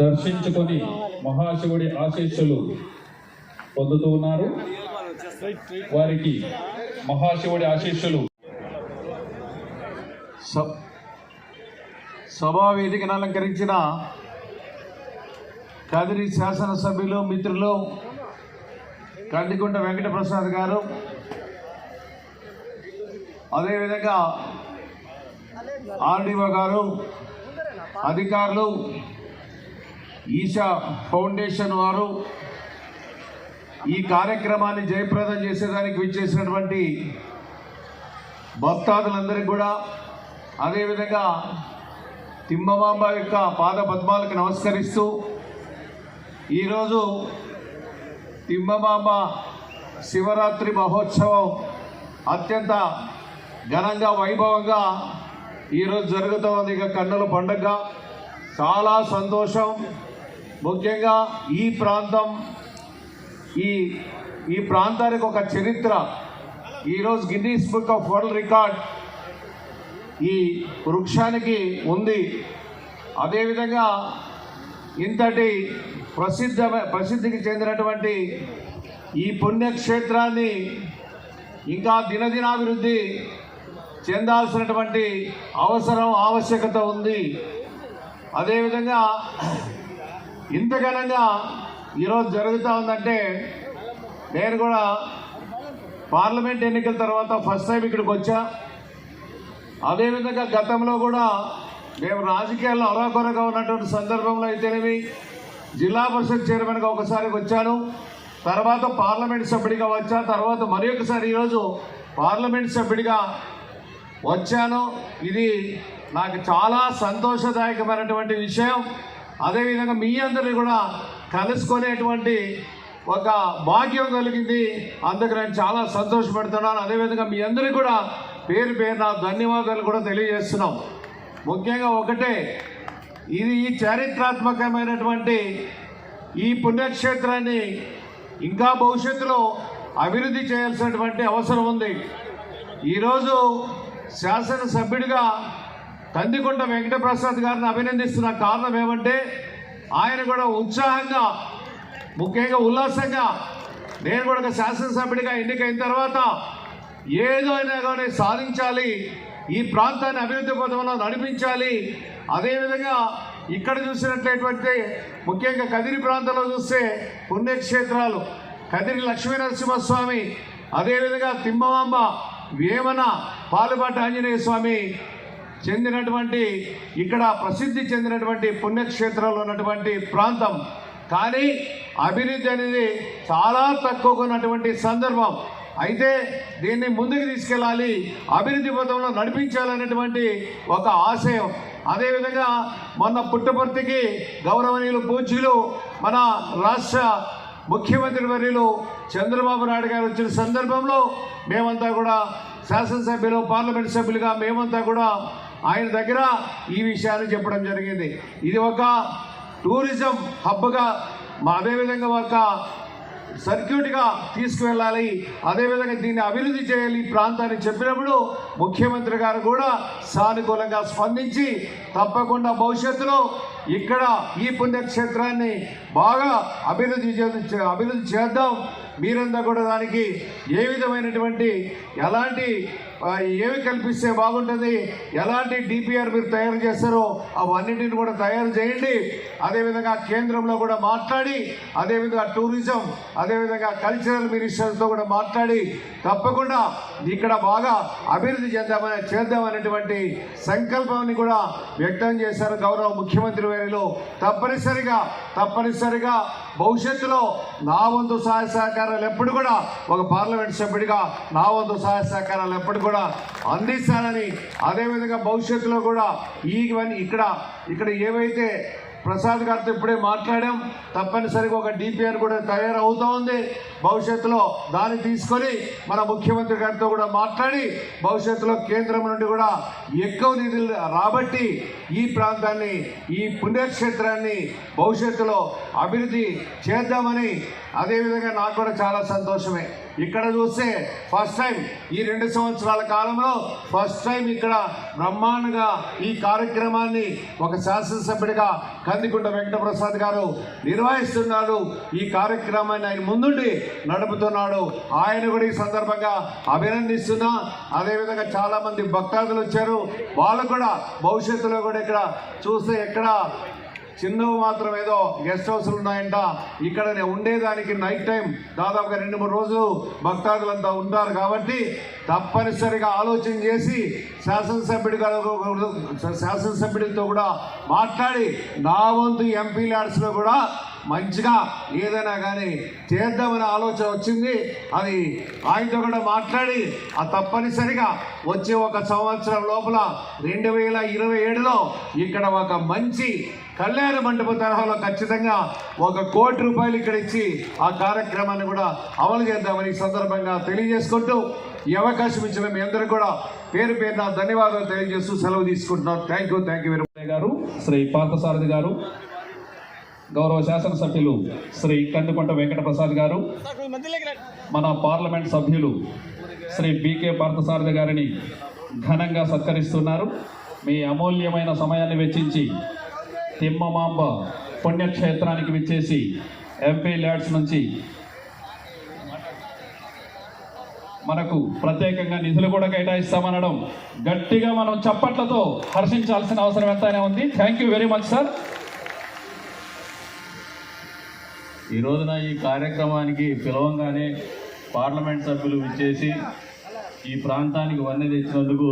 దర్శించుకొని మహాశివుడి ఆశీస్సులు పొందుతూ ఉన్నారు. వారికి మహాశివుడి ఆశీస్సులు. స- సభా వేదికను అలంకరించిన కదిరి శాసనసభ్యులు మిత్రులు కందికొండ వెంకటప్రసాద్ గారు. అదేవిధంగా ఆర్డీఓ గారు అధికారులు ఈషా ఫౌండేషన్ వారు ఈ కార్యక్రమాన్ని జయప్రదం చేసేదానికి విచ్చేసినటువంటి భక్తాదులందరికీ కూడా అదేవిధంగా తిమ్మమాంబ యొక్క పాద పద్మాలకు నమస్కరిస్తూ ఈరోజు తిమ్మమాంబ శివరాత్రి మహోత్సవం అత్యంత ఘనంగా వైభవంగా ఈరోజు జరుగుతుంది. ఇక కన్నుల పండుగ. చాలా సంతోషం. ముఖ్యంగా ఈ ప్రాంతం ఈ ఈ ప్రాంతానికి ఒక చరిత్ర. ఈరోజు Guinness book of world record ఈ వృక్షానికి ఉంది. అదేవిధంగా ఇంతటి ప్రసిద్ధ ప్రసిద్ధికి చెందినటువంటి ఈ పుణ్యక్షేత్రాన్ని ఇంకా దినదినాభివృద్ధి చెందాల్సినటువంటి అవసరం ఆవశ్యకత ఉంది. అదేవిధంగా ఇంత ఘనంగా ఈరోజు జరుగుతూ ఉందంటే నేను కూడా పార్లమెంట్ ఎన్నికల తర్వాత ఫస్ట్ టైం ఇక్కడికి వచ్చా. అదేవిధంగా గతంలో కూడా మేము రాజకీయాల్లో అరాకొరగా ఉన్నటువంటి సందర్భంలో అయితేనేమి జిల్లా పరిషత్ చైర్మన్గా ఒకసారి వచ్చాను. తర్వాత పార్లమెంట్ సభ్యుడిగా వచ్చా. తర్వాత మరి ఒకసారి ఈరోజు పార్లమెంట్ సభ్యుడిగా వచ్చాను. ఇది నాకు చాలా సంతోషదాయకమైనటువంటి విషయం. అదేవిధంగా మీ అందరినీ కూడా కలుసుకునేటువంటి ఒక భాగ్యం కలిగింది. అందుకు నేను చాలా సంతోషపడుతున్నాను. అదేవిధంగా మీ అందరికీ కూడా పేరు పేరున ధన్యవాదాలు కూడా తెలియజేస్తున్నాం. ముఖ్యంగా ఒకటే ఇది ఈ చారిత్రాత్మకమైనటువంటి ఈ పుణ్యక్షేత్రాన్ని ఇంకా భవిష్యత్తులో అభివృద్ధి చేయాల్సినటువంటి అవసరం ఉంది. ఈరోజు శాసనసభ్యుడిగా కందికొండ వెంకటప్రసాద్ గారిని అభినందిస్తున్న కారణం ఏమంటే ఆయన కూడా ఉత్సాహంగా ముఖ్యంగా ఉల్లాసంగా నేను కూడా ఒక శాసనసభ్యుడిగా ఎన్నికైన తర్వాత ఏదో అయినా కానీ సాధించాలి ఈ ప్రాంతాన్ని అభివృద్ధి పథంలో నడిపించాలి. అదేవిధంగా ఇక్కడ చూసినట్లయితే ముఖ్యంగా కదిరి ప్రాంతంలో చూస్తే పుణ్యక్షేత్రాలు కదిరి లక్ష్మీనరసింహస్వామి అదేవిధంగా తిమ్మవాంబ వేమన పాలుబాట ఆంజనేయ స్వామి చెందినటువంటి ఇక్కడ ప్రసిద్ధి చెందినటువంటి పుణ్యక్షేత్రాలు ఉన్నటువంటి ప్రాంతం. కానీ అభివృద్ధి అనేది చాలా తక్కువగా ఉన్నటువంటి సందర్భం. అయితే దీన్ని ముందుకు తీసుకెళ్ళాలి అభివృద్ధి పథంలో నడిపించాలనేటువంటి ఒక ఆశయం. అదేవిధంగా మొన్న పుట్టపర్తికి గౌరవనీయులు పూజ్యులు మన రాష్ట్ర ముఖ్యమంత్రి వర్యులు చంద్రబాబు నాయుడు గారు వచ్చిన సందర్భంలో మేమంతా కూడా శాసనసభ్యులు పార్లమెంట్ సభ్యులుగా మేమంతా కూడా ఆయన దగ్గర ఈ విషయాన్ని చెప్పడం జరిగింది. ఇది ఒక టూరిజం హబ్గా అదేవిధంగా ఒక సర్క్యూట్గా తీసుకువెళ్ళాలి. అదేవిధంగా దీన్ని అభివృద్ధి చేయాలి ఈ ప్రాంతాన్ని చెప్పినప్పుడు ముఖ్యమంత్రి గారు కూడా సానుకూలంగా స్పందించి తప్పకుండా భవిష్యత్తులో ఇక్కడ ఈ పుణ్యక్షేత్రాన్ని బాగా అభివృద్ధి చే- అభివృద్ధి చేద్దాం. మీరంతా కూడా దానికి ఏ విధమైనటువంటి ఎలాంటి ఏమి కల్పిస్తే బాగుంటుంది? ఎలాంటి డిపిఆర్ మీరు తయారు చేస్తారో అవన్నిటిని కూడా తయారు చేయండి. అదేవిధంగా కేంద్రంలో కూడా మాట్లాడి అదేవిధంగా టూరిజం అదేవిధంగా కల్చరల్ మినిస్టర్తో కూడా మాట్లాడి తప్పకుండా ఇక్కడ బాగా అభివృద్ధి చేద్దామని చేద్దామనేటువంటి సంకల్పాన్ని కూడా వ్యక్తం చేశారు గౌరవ ముఖ్యమంత్రి వారిలో. తప్పనిసరిగా తప్పనిసరిగా భవిష్యత్తులో నా వంతు సహాయ సహకారాలు ఎప్పుడు కూడా ఒక పార్లమెంట్ సభ్యుడిగా నా వంతు సహాయ సహకారాలు ఎప్పుడు కూడా అందిస్తానని అదేవిధంగా భవిష్యత్తులో కూడా ఇవన్నీ ఇక్కడ ఇక్కడ ఏవైతే ప్రసాద్ గారితో ఇప్పుడే మాట్లాడాం. తప్పనిసరిగా ఒక డిపిఆర్ కూడా తయారవుతూ ఉంది. భవిష్యత్తులో దాన్ని తీసుకొని మన ముఖ్యమంత్రి గారితో కూడా మాట్లాడి భవిష్యత్తులో కేంద్రం నుండి కూడా ఎక్కువ నిధులు రాబట్టి ఈ ప్రాంతాన్ని ఈ పుణ్యక్షేత్రాన్ని భవిష్యత్తులో అభివృద్ధి చేద్దామని అదేవిధంగా నాకు కూడా చాలా సంతోషమే. ఇక్కడ చూస్తే ఫస్ట్ టైం ఈ రెండు సంవత్సరాల కాలంలో ఫస్ట్ టైం ఇక్కడ బ్రహ్మాండంగా ఈ కార్యక్రమాన్ని ఒక శాసనసభ్యుడిగా కందికుంట వెంకటప్రసాద్ గారు నిర్వహిస్తున్నాడు ఈ కార్యక్రమాన్ని ఆయన ముందుండి నడుపుతున్నాడు. ఆయన కూడా ఈ సందర్భంగా అభినందిస్తున్నా. అదేవిధంగా చాలామంది భక్తాదులు వచ్చారు. వాళ్ళు కూడా భవిష్యత్తులో కూడా ఇక్కడ చూస్తే ఎక్కడ చిన్నవి మాత్రం ఏదో గెస్ట్ హౌస్లు ఉన్నాయంట. ఇక్కడ ఉండేదానికి నైట్ టైం దాదాపుగా రెండు మూడు రోజులు భక్తాదులంతా ఉంటారు కాబట్టి తప్పనిసరిగా ఆలోచన చేసి శాసనసభ్యుడి శాసనసభ్యుడితో కూడా మాట్లాడి నా వంతు ఎంపీ ల్యాడ్స్లో కూడా మంచిగా ఏదైనా కానీ చేద్దామనే ఆలోచన వచ్చింది. అది ఆయనతో కూడా మాట్లాడి ఆ తప్పనిసరిగా వచ్చే ఒక సంవత్సరం లోపల రెండు వేల ఇరవై ఏడులో ఇక్కడ ఒక మంచి కళ్యాణ మండప తరహాలో ఖచ్చితంగా ఒక కోటి రూపాయలు ఇక్కడ ఇచ్చి ఆ కార్యక్రమాన్ని కూడా అమలు చేద్దామని ఈ సందర్భంగా తెలియజేసుకుంటూ ఈ అవకాశం ఇచ్చిన మీ అందరూ కూడా పేరు పేరున ధన్యవాదాలు తెలియజేస్తూ సెలవు తీసుకుంటున్నాను. Thank you thank you very గారు శ్రీ పార్థసారథి గారు గౌరవ శాసనసభ్యులు శ్రీ కందుకొంట వెంకట ప్రసాద్ గారు మన పార్లమెంట్ సభ్యులు శ్రీ బీకే పార్థసారథి గారిని ఘనంగా సత్కరిస్తున్నారు. మీ అమూల్యమైన సమయాన్ని వెచ్చించి తిమ్మమాంబ పుణ్యక్షేత్రానికి విచ్చేసి ఎంపీ ల్యాడ్స్ నుంచి మనకు ప్రత్యేకంగా నిధులు కూడా కేటాయిస్తామనడం గట్టిగా మనం చప్పట్లతో హర్షించాల్సిన అవసరం ఎంతైనా ఉంది. Thank you very much sir ఈ రోజున ఈ కార్యక్రమానికి పిలవంగానే పార్లమెంట్ సభ్యులు విచ్చేసి ఈ ప్రాంతానికి వన్నె తెచ్చినందుకు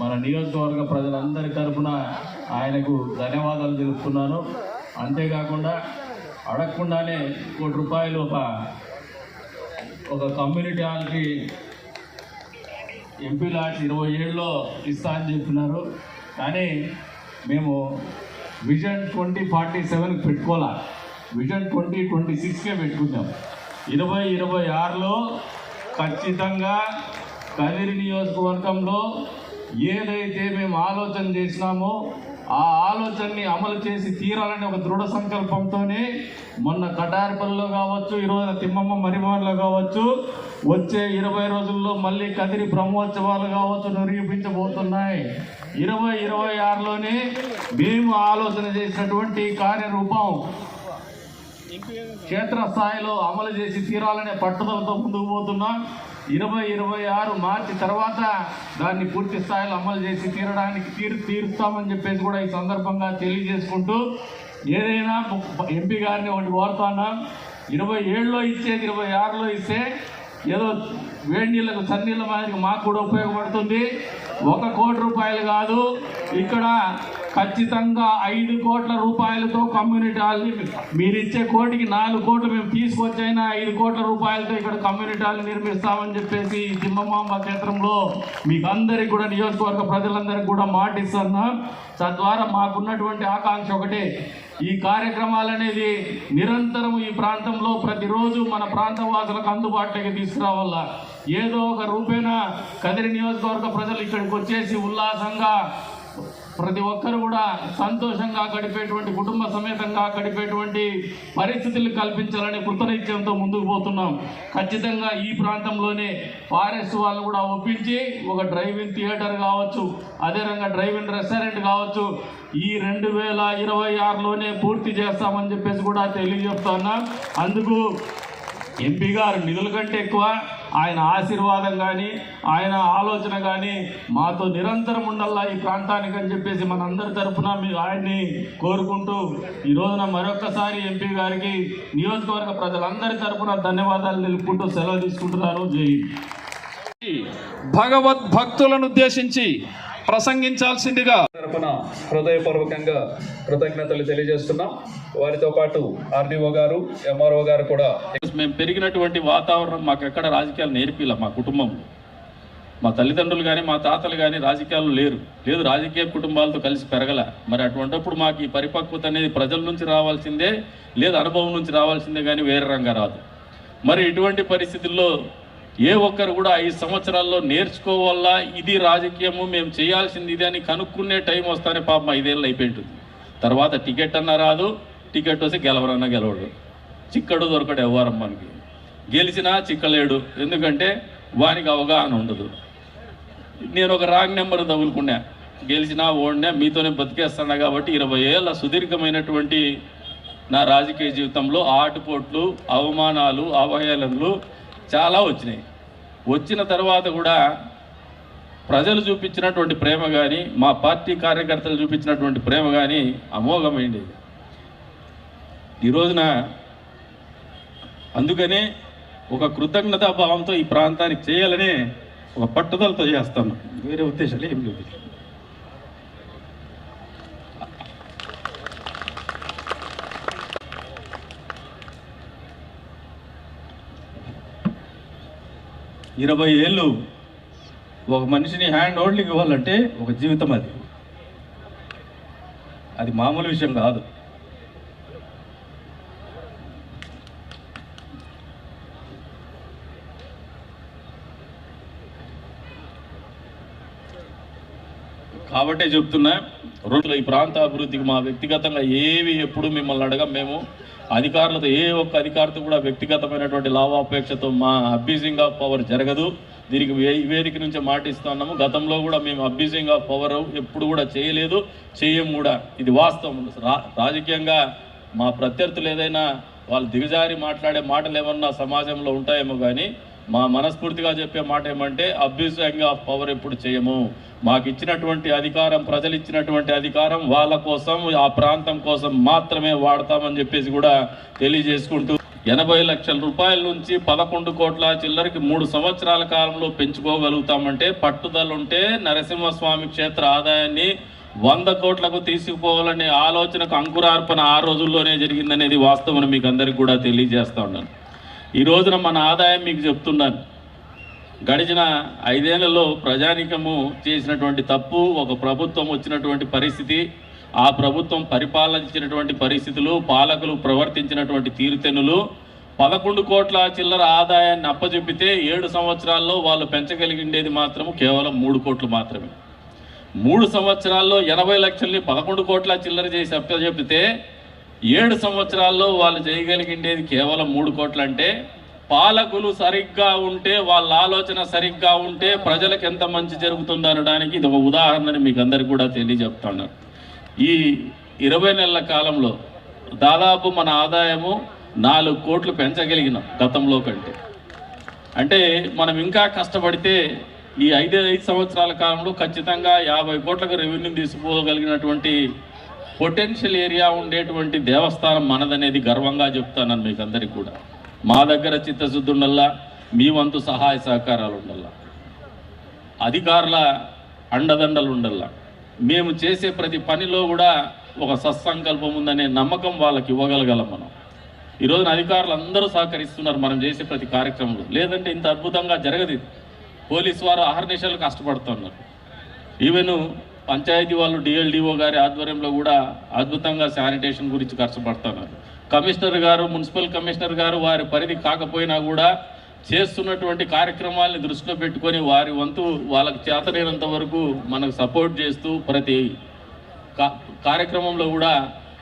మన నియోజకవర్గ ప్రజలందరి తరఫున ఆయనకు ధన్యవాదాలు తెలుపుతున్నాను. అంతేకాకుండా అడగకుండానే కోటి రూపాయలు ఒక ఒక కమ్యూనిటీ హాల్కి ఎంపీ లాట్స్ ఇరవై ఏడులో ఇస్తా అని చెప్పినారు. కానీ మేము విజన్ ట్వంటీ ఫార్టీ సెవెన్కి పెట్టుకోవాలా విజన్ ట్వంటీ ట్వంటీ సిక్స్కే పెట్టుకుందాం. ఇరవై ఇరవై ఆరులో ఖచ్చితంగా కదిరి నియోజకవర్గంలో ఏదైతే మేము ఆలోచన చేసినామో ఆ ఆలోచనని అమలు చేసి తీరాలని ఒక దృఢ సంకల్పంతోనే మొన్న కటారిపల్లిలో కావచ్చు ఈరోజు తిమ్మమ్మ మరిమాన్లో కావచ్చు వచ్చే ఇరవై రోజుల్లో మళ్ళీ కదిరి బ్రహ్మోత్సవాలు కావచ్చు నిరూపించబోతున్నాయి. ఇరవై ఇరవై ఆరులోనే మేము ఆలోచన చేసినటువంటి కార్యరూపం క్షేత్రస్థాయిలో అమలు చేసి తీరాలనే పట్టుదలతో ముందుకు పోతున్నాం. ఇరవై ఇరవై ఆరు మార్చి తర్వాత దాన్ని పూర్తి స్థాయిలో అమలు చేసి తీరడానికి తీరు తీరుస్తామని చెప్పేసి కూడా ఈ సందర్భంగా తెలియజేసుకుంటూ ఏదైనా ఎంపీ గారిని ఒకటి కోరుతున్నాం ఇరవై ఏడులో ఇచ్చేది ఇరవై ఆరులో ఇస్తే ఏదో వేడి నీళ్ళకు చన్నీళ్ళ మాదిరిగా మాకు కూడా ఉపయోగపడుతుంది. ఒక కోటి రూపాయలు కాదు. ఇక్కడ ఖచ్చితంగా ఐదు కోట్ల రూపాయలతో కమ్యూనిటీ హాల్ని మీరు ఇచ్చే కోటికి నాలుగు కోట్లు మేము తీసుకొచ్చైనా ఐదు కోట్ల రూపాయలతో ఇక్కడ కమ్యూనిటీ హాల్ని నిర్మిస్తామని చెప్పేసి ఈ తిమ్మమాంబ క్షేత్రంలో మీకు అందరికి కూడా నియోజకవర్గ ప్రజలందరికీ కూడా మాటిస్తున్నాం. తద్వారా మాకున్నటువంటి ఆకాంక్ష ఒకటే. ఈ కార్యక్రమాలు అనేది నిరంతరం ఈ ప్రాంతంలో ప్రతిరోజు మన ప్రాంత వాసులకు అందుబాటులోకి తీసుకురావాల? ఏదో ఒక రూపేణ కదిరి నియోజకవర్గ ప్రజలు ఇక్కడికి వచ్చేసి ఉల్లాసంగా ప్రతి ఒక్కరు కూడా సంతోషంగా గడిపేటువంటి కుటుంబ సమేతంగా గడిపేటువంటి పరిస్థితులు కల్పించాలనే కృతనిత్యంతో ముందుకు పోతున్నాం. ఖచ్చితంగా ఈ ప్రాంతంలోనే ఫారెస్ట్ వాళ్ళు కూడా ఒప్పించి ఒక డ్రైవింగ్ థియేటర్ కావచ్చు అదేవిధంగా డ్రైవింగ్ రెస్టారెంట్ కావచ్చు ఈ రెండు వేల ఇరవై ఆరులోనే పూర్తి చేస్తామని చెప్పేసి కూడా తెలియజేస్తున్నాం అందుకు ఎంపీ గారు నిధుల కంటే ఎక్కువ. ఆయన ఆశీర్వాదం కానీ ఆయన ఆలోచన కానీ మాతో నిరంతరం ఉండాలా ఈ ప్రాంతానికి అని చెప్పేసి మనందరి తరఫున మీరు ఆయన్ని కోరుకుంటూ ఈ రోజున మరొకసారి ఎంపీ గారికి నియోజకవర్గ ప్రజలందరి తరపున ధన్యవాదాలు తెలుపుకుంటూ సెలవు తీసుకుంటున్నాను. జై భగవద్భక్తులను భక్తులను ఉద్దేశించి ప్రసంగించాల్సిందిగా తరపున హృదయపూర్వకంగా కృతజ్ఞతలు తెలియజేస్తున్నాం. వారితో పాటు ఆర్డీఓ గారు ఎంఆర్ఓ గారు కూడా మేము పెరిగినటువంటి వాతావరణం మాకు ఎక్కడ రాజకీయాలు నేర్పిಲ್ಲ మా కుటుంబంలో మా తల్లిదండ్రులు కానీ మా తాతలు కానీ రాజకీయాలు లేరు. లేదు రాజకీయ కుటుంబాలతో కలిసి పెరగల. మరి అటువంటిప్పుడు మాకు ఈ పరిపక్వత అనేది ప్రజల నుంచి రావాల్సిందే లేదు అనుభవం నుంచి రావాల్సిందే కానీ వేరే రంగా రాదు. మరి ఇటువంటి పరిస్థితుల్లో ఏ ఒక్కరు కూడా ఐదు సంవత్సరాల్లో నేర్చుకోవాలా ఇది రాజకీయము మేము చేయాల్సింది ఇది అని కనుక్కునే టైం వస్తానే పాపం ఐదేళ్ళు అయిపోయింటుంది. తర్వాత టికెట్ అన్నా రాదు టికెట్ వస్తే గెలవరన్నా గెలవడు. చిక్కడు దొరకడు ఎవ్వరం మనకి. గెలిచినా చిక్కలేడు ఎందుకంటే వానికి అవగాహన ఉండదు. నేను ఒక రాంగ్ నెంబర్ తగులుకున్నా గెలిచినా ఓడినా మీతోనే బతికేస్తున్నా కాబట్టి ఇరవై ఏళ్ళ సుదీర్ఘమైనటువంటి నా రాజకీయ జీవితంలో ఆటుపోట్లు అవమానాలు అవహేళనలు చాలా వచ్చినాయి. వచ్చిన తర్వాత కూడా ప్రజలు చూపించినటువంటి ప్రేమ కానీ మా పార్టీ కార్యకర్తలు చూపించినటువంటి ప్రేమ కానీ అమోఘమైంది. ఈ రోజున అందుకనే ఒక కృతజ్ఞతా భావంతో ఈ ప్రాంతానికి చేయాలని ఒక పట్టుదలతో చేస్తాను. వేరే ఉద్దేశాలు ఏం లేదు ఇరవై ఏళ్ళు ఒక మనిషిని హ్యాండ్ హోల్డింగ్ ఇవ్వాలంటే ఒక జీవితం అది. అది మామూలు విషయం కాదు. కాబట్టే చెప్తున్నా రెండు ఈ ప్రాంత అభివృద్ధికి మా వ్యక్తిగతంగా ఏవి ఎప్పుడు మిమ్మల్ని అడగం మేము అధికారులతో ఏ ఒక్క అధికారితో కూడా వ్యక్తిగతమైనటువంటి లాభాపేక్షతో మా అబ్యూజింగ్ ఆఫ్ పవర్ జరగదు. దీనికి వే- వేదిక నుంచి మాటిస్తున్నాము. గతంలో కూడా మేము అబ్యూజింగ్ ఆఫ్ పవర్ ఎప్పుడు కూడా చేయలేదు చేయం కూడా. ఇది వాస్తవం. రా రాజకీయంగా మా ప్రత్యర్థులు ఏదైనా వాళ్ళు దిగజారి మాట్లాడే మాటలు ఏమన్నా సమాజంలో ఉంటాయేమో కానీ మా మనస్ఫూర్తిగా చెప్పే మాట ఏమంటే అబ్యూజింగ్ ఆఫ్ పవర్ ఎప్పుడు చేయము. మాకు ఇచ్చినటువంటి అధికారం ప్రజలు ఇచ్చినటువంటి అధికారం వాళ్ళ కోసం ఆ ప్రాంతం కోసం మాత్రమే వాడతామని చెప్పేసి కూడా తెలియజేసుకుంటూ ఎనభై లక్షల రూపాయల నుంచి పదకొండు కోట్ల చిల్లరకి మూడు సంవత్సరాల కాలంలో పెంచుకోగలుగుతామంటే పట్టుదల ఉంటే నరసింహస్వామి క్షేత్ర ఆదాయాన్ని వంద కోట్లకు తీసుకుపోవాలనే ఆలోచనకు అంకురార్పణ ఆ రోజుల్లోనే జరిగిందనేది వాస్తవం మీకు అందరికీ కూడా తెలియజేస్తా ఉన్నాను. ఈ రోజున మన ఆదాయం మీకు చెప్తున్నాను. గడిచిన ఐదేళ్ళలో ప్రజానికము చేసినటువంటి తప్పు ఒక ప్రభుత్వం వచ్చినటువంటి పరిస్థితి ఆ ప్రభుత్వం పరిపాలించినటువంటి పరిస్థితులు పాలకులు ప్రవర్తించినటువంటి తీరుతెన్నులు పదకొండు కోట్ల చిల్లర ఆదాయాన్ని అప్పచెప్పితే ఏడు సంవత్సరాల్లో వాళ్ళు పెంచగలిగిండేది మాత్రం కేవలం మూడు కోట్లు మాత్రమే. మూడు సంవత్సరాల్లో ఎనభై లక్షల్ని పదకొండు కోట్ల చిల్లర చేసి అప్పచెప్పితే ఏడు సంవత్సరాల్లో వాళ్ళు చేయగలిగిండేది కేవలం మూడు కోట్లు అంటే పాలకులు సరిగ్గా ఉంటే వాళ్ళ ఆలోచన సరిగ్గా ఉంటే ప్రజలకు ఎంత మంచి జరుగుతుందో అనడానికి ఇది ఒక ఉదాహరణని మీకు అందరికి కూడా తెలియజెప్తాను. ఈ ఇరవై నెలల కాలంలో దాదాపు మన ఆదాయము నాలుగు కోట్లు పెంచగలిగినాం గతంలో కంటే. అంటే మనం ఇంకా కష్టపడితే ఈ ఐదు ఐదు సంవత్సరాల కాలంలో ఖచ్చితంగా యాభై కోట్లకు రెవెన్యూ తీసుకోగలిగినటువంటి పొటెన్షియల్ ఏరియా ఉండేటువంటి దేవస్థానం మనదనేది గర్వంగా చెప్తాను మీకు అందరికీ కూడా. మా దగ్గర చిత్తశుద్ధి ఉండల్లా మీ వంతు సహాయ సహకారాలు ఉండల్లా అధికారుల అండదండలు ఉండల్లా మేము చేసే ప్రతి పనిలో కూడా ఒక సత్సంకల్పం ఉందనే నమ్మకం వాళ్ళకి ఇవ్వగలగలం మనం. ఈరోజున అధికారులు అందరూ సహకరిస్తున్నారు మనం చేసే ప్రతి కార్యక్రమంలో. లేదంటే ఇంత అద్భుతంగా జరగదు పోలీసు వారు అహర్నిశలు కష్టపడుతున్నారు. ఈవెన్ పంచాయతీ వాళ్ళు డిఎల్డిఓ గారి ఆధ్వర్యంలో కూడా అద్భుతంగా శానిటేషన్ గురించి కష్టపడుతున్నారు కమిషనర్ గారు మున్సిపల్ కమిషనర్ గారు వారి పరిధి కాకపోయినా కూడా చేస్తున్నటువంటి కార్యక్రమాల్ని దృష్టిలో పెట్టుకొని వారి వంతు వాళ్ళకి చేతనైనంత వరకు మనకు సపోర్ట్ చేస్తూ ప్రతి కా- కార్యక్రమంలో కూడా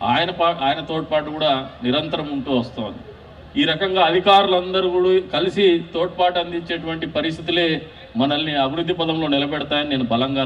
ఆయన పా ఆయన తోడ్పాటు కూడా నిరంతరం ఉంటూ వస్తుంది. ఈ రకంగా అధికారులందరూ కూడా కలిసి తోడ్పాటు అందించేటువంటి పరిస్థితులే మనల్ని అభివృద్ధి పదంలో నిలబెడతాయని నేను బలంగా